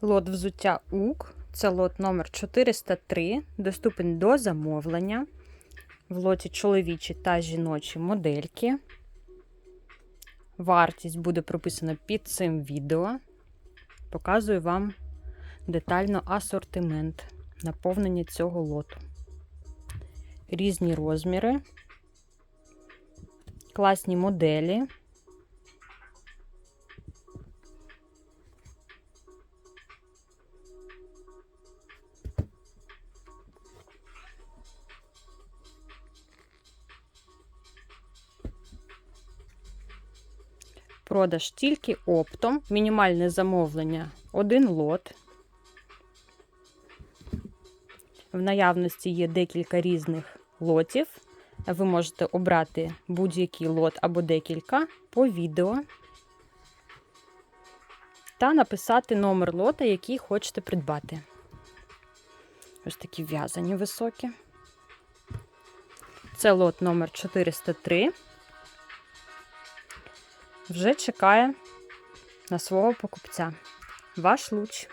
Лот взуття УК. Це лот номер 403, доступен до замовлення. В лоті чоловічі та жіночі модельки. Вартість буде прописана під цим відео. Показую вам детально асортимент наповнення цього лоту. Різні розміри, класні моделі. Продаж тільки оптом. Мінімальне замовлення один лот. В наявності є декілька різних лотів. Ви можете обрати будь-який лот або декілька по відео та написати номер лота, який хочете придбати. Ось такі в'язані високі. Це лот номер 403 вже чекає на свого покупця. Ваш луч.